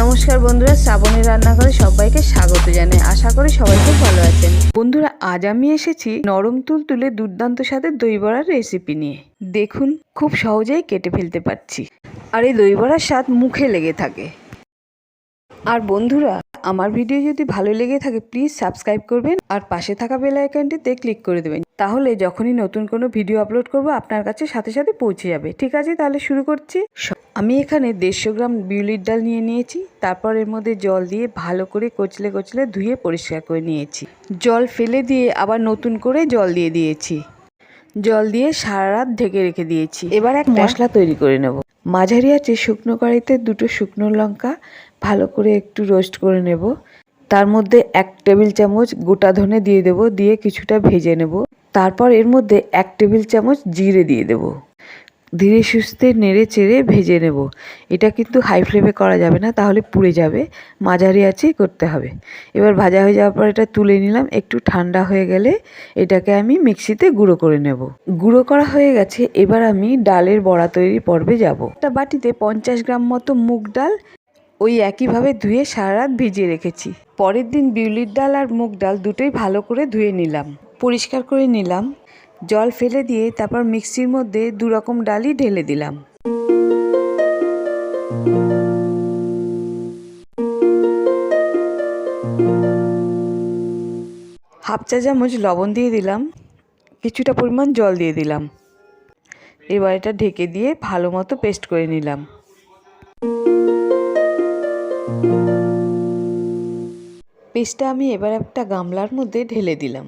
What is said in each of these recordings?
নমস্কার বন্ধুরা, শ্রাবণী রান্নাঘরে সবাইকে স্বাগত জানাই। আশা করি সবাইকে ভালো আছেন। বন্ধুরা, আজ আমি এসেছি নরম তুল তুলে দুর্দান্ত স্বাদের দই বড়ার রেসিপি নিয়ে। দেখুন, খুব সহজেই কেটে ফেলতে পারছি। আর এই দই বড়ার স্বাদ মুখে লেগে থাকে। আর বন্ধুরা আমার ভিডিও যদি ভালো লেগে থাকে প্লিজ সাবস্ক্রাইব করবেন আর পাশে থাকা বেল আইকনটিতে ক্লিক করে দেবেন। তাহলে যখনই নতুন কোনো ভিডিও আপলোড করব আপনার কাছে সাথে সাথে পৌঁছে যাবে। ঠিক আছে তাহলে শুরু করছি। আমি এখানে দেড়শো গ্রাম বিউলির ডাল নিয়ে নিয়েছি। তারপর এর মধ্যে জল দিয়ে ভালো করে কচলে কচলে ধুয়ে পরিষ্কার করে নিয়েছি। জল ফেলে দিয়ে আবার নতুন করে জল দিয়ে দিয়েছি। জল দিয়ে সারা রাত ঢেকে রেখে দিয়েছি। এবার এক মশলা তৈরি করে নেব। মাঝারি আছে শুকনো কড়াইতে দুটো শুকনো লঙ্কা ভালো করে একটু রোস্ট করে নেব। তার মধ্যে এক টেবিল চামচ গোটা ধনে দিয়ে দেব, দিয়ে কিছুটা ভেজে নেব। তারপর এর মধ্যে এক টেবিল চামচ জিরে দিয়ে দেব। ধীরে সুস্থে নেড়ে চেড়ে ভেজে নেব। এটা কিন্তু হাই ফ্লেমে করা যাবে না, তাহলে পুড়ে যাবে। মাঝারি আঁচেই করতে হবে। এবার ভাজা হয়ে যাওয়ার পর এটা তুলে নিলাম। একটু ঠান্ডা হয়ে গেলে এটাকে আমি মিক্সিতে গুঁড়ো করে নেব। গুঁড়ো করা হয়ে গেছে, এবার আমি ডালের বড়া তৈরি পর্বে যাব। একটা বাটিতে পঞ্চাশ গ্রাম মতো মুগ ডাল ওই একইভাবে ধুয়ে সারা রাত ভিজিয়ে রেখেছি। পরের দিন বিউলির ডাল আর মুগ ডাল দুটোই ভালো করে ধুয়ে নিলাম। পরিষ্কার করে নিলাম। জল ফেলে দিয়ে তারপর মিক্সির মধ্যে দু রকম ডালই ঢেলে দিলাম। হাফ চা চামচ লবণ দিয়ে দিলাম। কিছুটা পরিমাণ জল দিয়ে দিলাম। এবার এটা ঢেকে দিয়ে ভালো মতো পেস্ট করে নিলাম। পেস্টটা আমি এবার একটা গামলার মধ্যে ঢেলে দিলাম।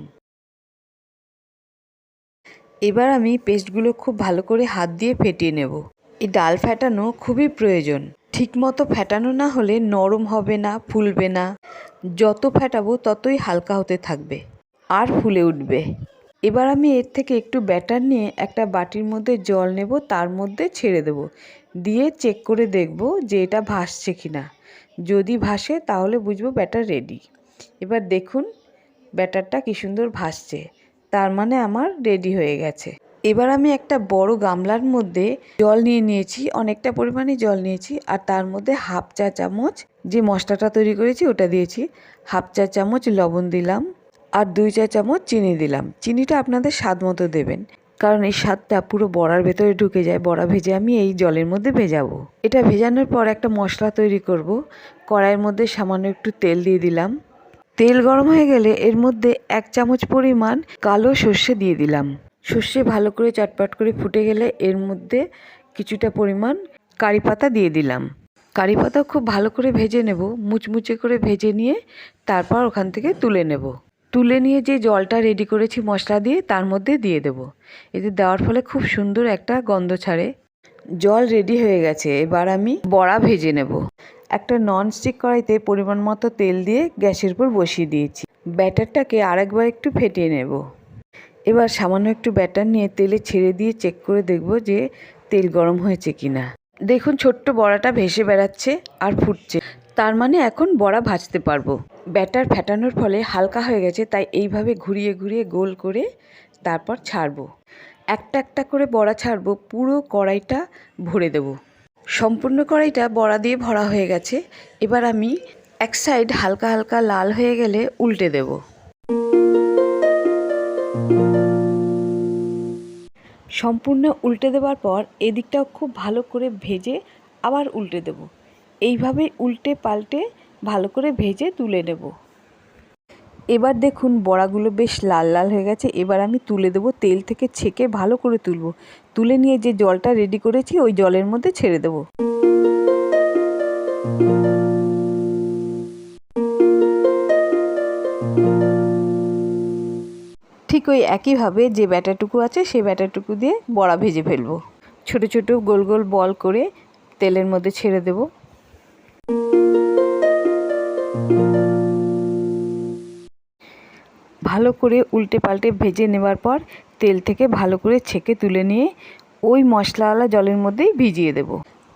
এবার আমি পেস্টগুলো খুব ভালো করে হাত দিয়ে ফেটিয়ে নেব। এই ডাল ফেটানো খুবই প্রয়োজন। ঠিকমতো ফেটানো না হলে নরম হবে না, ফুলবে না। যত ফেটাবো ততই হালকা হতে থাকবে আর ফুলে উঠবে। এবার আমি এর থেকে একটু ব্যাটার নিয়ে একটা বাটির মধ্যে জল নেব, তার মধ্যে ছেড়ে দেব। দিয়ে চেক করে দেখব যে এটা ভাসছে কি না যদি ভাসে, তাহলে বুঝব ব্যাটার রেডি এবার দেখুন ব্যাটারটা কি সুন্দর ভাসছে। তার মানে আমার রেডি হয়ে গেছে। এবার আমি একটা বড় গামলার মধ্যে জল নিয়ে নিয়েছি, অনেকটা পরিমাণে জল নিয়েছি, আর তার মধ্যে হাফ চা চামচ যে মশলাটা তৈরি করেছি ওটা দিয়েছি। হাফ চা চামচ লবণ দিলাম, আর দুই চা চামচ চিনি দিলাম। চিনিটা আপনাদের স্বাদ মতো দেবেন। কারণ এই স্বাদটা পুরো বড়ার ভেতরে ঢুকে যায়, বড়া ভেজে আমি এই জলের মধ্যে ভেজাবো। এটা ভেজানোর পর একটা মশলা তৈরি করব। কড়াইয়ের মধ্যে সামান্য একটু তেল দিয়ে দিলাম। তেল গরম হয়ে গেলে এর মধ্যে এক চামচ পরিমাণ কালো সর্ষে দিয়ে দিলাম। সর্ষে ভালো করে চটপট করে ফুটে গেলে এর মধ্যে কিছুটা পরিমাণ কারি পাতা দিয়ে দিলাম। কারি পাতা খুব ভালো করে ভেজে নেব, মুচমুচে করে ভেজে নিয়ে তারপর ওখান থেকে তুলে নেব। তুলে নিয়ে যে জলটা রেডি করেছি মশলা দিয়ে, তার মধ্যে দিয়ে দেব। এতে দেওয়ার ফলে খুব সুন্দর একটা গন্ধ ছাড়ে। জল রেডি হয়ে গেছে, এবার আমি বড়া ভেজে নেব। একটা ননস্টিক কড়াইতে পরিমাণ মতো তেল দিয়ে গ্যাসের উপর বসিয়ে দিয়েছি। ব্যাটারটাকে আরেকবার একটু ফেটিয়ে নেব। এবার সামান্য একটু ব্যাটার নিয়ে তেলে ছেড়ে দিয়ে চেক করে দেখব যে তেল গরম হয়েছে কি না দেখুন, ছোট্ট বড়াটা ভেসে বেড়াচ্ছে আর ফুটছে। তার মানে এখন বড়া ভাজতে পারব। ব্যাটার ফেটানোর ফলে হালকা হয়ে গেছে, তাই এইভাবে ঘুরিয়ে ঘুরিয়ে গোল করে তারপর ছাড়বো। একটা একটা করে বড়া ছাড়বো, পুরো কড়াইটা ভরে দেব। সম্পূর্ণ কড়াইটা বড়া দিয়ে ভরা হয়ে গেছে, এবার আমি এক সাইড হালকা হালকা লাল হয়ে গেলে উল্টে দেব। সম্পূর্ণ উল্টে দেওয়ার পর এদিকটাও খুব ভালো করে ভেজে আবার উল্টে দেব। এইভাবে উল্টে পাল্টে ভালো করে ভেজে তুলে নেব। এবার দেখুন বড়াগুলো বেশ লাল লাল হয়ে গেছে। এবার আমি তুলে দেবো তেল থেকে ছেঁকে ভালো করে তুলব। তুলে নিয়ে যে জলটা রেডি করেছি, ওই জলের মধ্যে ছেড়ে দেবো। ঠিক ওই একইভাবে যে ব্যাটারটুকু আছে সেই ব্যাটারটুকু দিয়ে বড়া ভেজে ফেলব। ছোট ছোট গোল গোল বল করে তেলের মধ্যে ছেড়ে দেবো। ভালো করে উল্টে পাল্টে ভেজে নেবার পর তেল থেকে ভালো করে ছেঁকে তুলে নিয়ে ওই মশলাওয়ালা জলের মধ্যেই ভিজিয়ে দেব।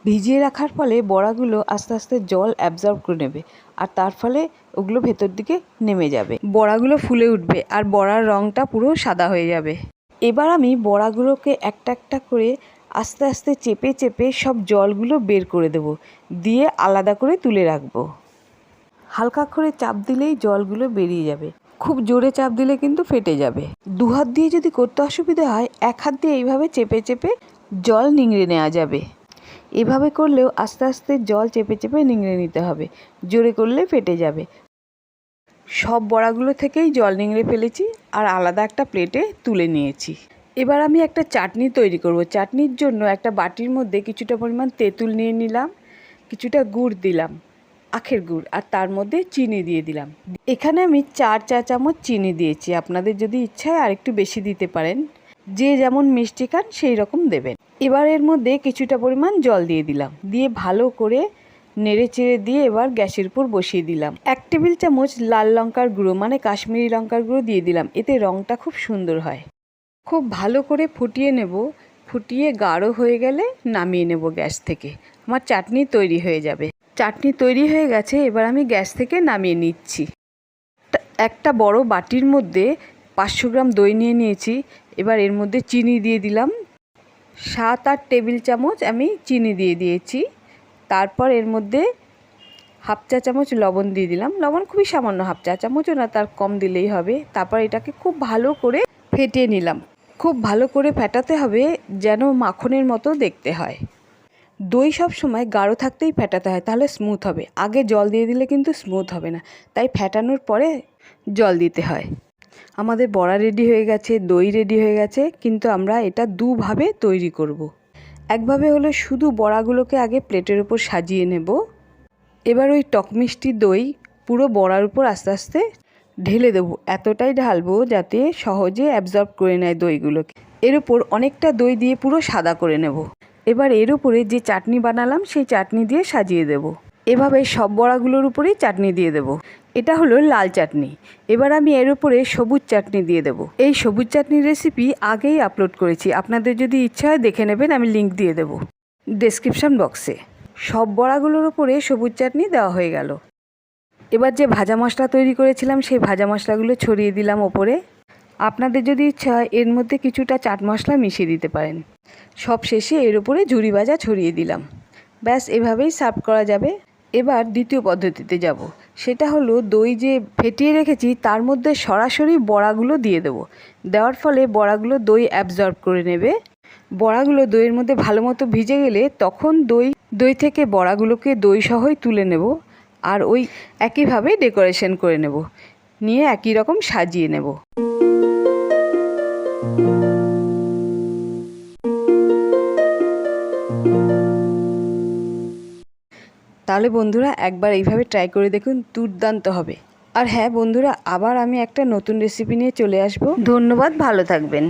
ভিজিয়ে রাখার ফলে বড়াগুলো আস্তে আস্তে জল অ্যাবজর্ব করে নেবে আর তার ফলে ওগুলো ভেতর দিকে নেমে যাবে। বড়াগুলো ফুলে উঠবে আর বড়ার রঙটা পুরো সাদা হয়ে যাবে। এবার আমি বড়াগুলোকে একটা একটা করে আস্তে আস্তে চেপে চেপে সব জলগুলো বের করে দেব, দিয়ে আলাদা করে তুলে রাখব। হালকা করে চাপ দিলেই জলগুলো বেরিয়ে যাবে। খুব জোরে চাপ দিলে কিন্তু ফেটে যাবে। দু হাত দিয়ে যদি করতে অসুবিধা হয়, এক হাত দিয়ে এইভাবে চেপে চেপে জল নিংড়ে নেওয়া যাবে। এভাবে করলেও আস্তে আস্তে জল চেপে চেপে নিংড়ে নিতে হবে। জোরে করলে ফেটে যাবে। সব বড়াগুলো থেকেই জল নিংড়ে ফেলেছি আর আলাদা একটা প্লেটে তুলে নিয়েছি। এবার আমি একটা চাটনি তৈরি করব। চাটনির জন্য একটা বাটির মধ্যে কিছুটা পরিমাণ তেঁতুল নিয়ে নিলাম, কিছুটা গুড় দিলাম। আখের গুড় আর তার মধ্যে চিনি দিয়ে দিলাম। এখানে আমি চার চা চামচ চিনি দিয়েছি। আপনাদের যদি ইচ্ছা হয় আরেকটু বেশি দিতে পারেন। যে যেমন মিষ্টি খান সেই রকম দেবেন। এবার এর মধ্যে কিছুটা পরিমাণ জল দিয়ে দিলাম। দিয়ে ভালো করে নেড়ে চেড়ে দিয়ে এবার গ্যাসের উপর বসিয়ে দিলাম। এক টেবিল চামচ লাল লঙ্কার গুঁড়ো মানে কাশ্মীরি লঙ্কার গুঁড়ো দিয়ে দিলাম। এতে রঙটা খুব সুন্দর হয়। খুব ভালো করে ফুটিয়ে নেব। ফুটিয়ে গাঢ় হয়ে গেলে নামিয়ে নেব গ্যাস থেকে। আমার চাটনি তৈরি হয়ে যাবে। চাটনি তৈরি হয়ে গেছে, এবার আমি গ্যাস থেকে নামিয়ে নিচ্ছি। একটা বড় বাটির মধ্যে পাঁচশো গ্রাম দই নিয়ে নিয়েছি, এবার এর মধ্যে চিনি দিয়ে দিলাম। সাত আট টেবিল চামচ আমি চিনি দিয়ে দিয়েছি। তারপর এর মধ্যে হাফ চা চামচ লবণ দিয়ে দিলাম। লবণ খুবই সামান্য, হাফ চা চামচও না, তার কম দিলেই হবে। তারপর এটাকে খুব ভালো করে ফেটিয়ে নিলাম। খুব ভালো করে ফেটাতে হবে, যেন মাখনের মতো দেখতে হয়। দই সব সময় গাঢ় থাকতেই ফেটাতে হয়, তাহলে স্মুথ হবে। আগে জল দিয়ে দিলে কিন্তু স্মুথ হবে না, তাই ফেটানোর পরে জল দিতে হয়। আমাদের বড়া রেডি হয়ে গেছে, দই রেডি হয়ে গেছে, কিন্তু আমরা এটা দুভাবে তৈরি করব। একভাবে হলো শুধু বড়াগুলোকে আগে প্লেটের উপর সাজিয়ে নেব। এবার ওই টক মিষ্টি দই পুরো বড়ার উপর আস্তে আস্তে ঢেলে দেবো। এতটাই ঢালবো যাতে সহজে অ্যাবজর্ব করে নেয় দইগুলোকে। এর উপর অনেকটা দই দিয়ে পুরো সাদা করে নেব। এবার এর উপরে যে চাটনি বানালাম, সেই চাটনি দিয়ে সাজিয়ে দেব। এভাবে সব বড়াগুলোর উপরেই চাটনি দিয়ে দেব। এটা হলো লাল চাটনি। এবার আমি এর উপরে সবুজ চাটনি দিয়ে দেব। এই সবুজ চাটনির রেসিপি আগেই আপলোড করেছি। আপনাদের যদি ইচ্ছা হয় দেখে নেবেন, আমি লিঙ্ক দিয়ে দেব ডেসক্রিপশন বক্সে সব বড়াগুলোর উপরে সবুজ চাটনি দেওয়া হয়ে গেল। এবার যে ভাজা মশলা তৈরি করেছিলাম, সেই ভাজা মশলাগুলো ছড়িয়ে দিলাম ওপরে। আপনাদের যদি ইচ্ছা হয় এর মধ্যে কিছুটা চাট মশলা মিশিয়ে দিতে পারেন। সব শেষে এর উপরে ঝুরি ভাজা ছড়িয়ে দিলাম। ব্যাস, এভাবেই সার্ভ করা যাবে। এবার দ্বিতীয় পদ্ধতিতে যাব। সেটা হলো দই যে ফেটিয়ে রেখেছি, তার মধ্যে সরাসরি বড়াগুলো দিয়ে দেবো। দেওয়ার ফলে বড়াগুলো দই অ্যাবজর্ব করে নেবে। বড়াগুলো দইয়ের মধ্যে ভালো মতো ভিজে গেলে তখন দই দই থেকে বড়াগুলোকে দই সহই তুলে নেব আর ওই একইভাবে ডেকোরেশন করে নেব। নিয়ে একই রকম সাজিয়ে নেব। তাহলে বন্ধুরা একবার এইভাবে ট্রাই করে দেখুন, দুর্দান্ত হবে। আর হ্যাঁ বন্ধুরা, আবার আমি একটা নতুন রেসিপি নিয়ে চলে আসব। ধন্যবাদ, ভালো থাকবেন।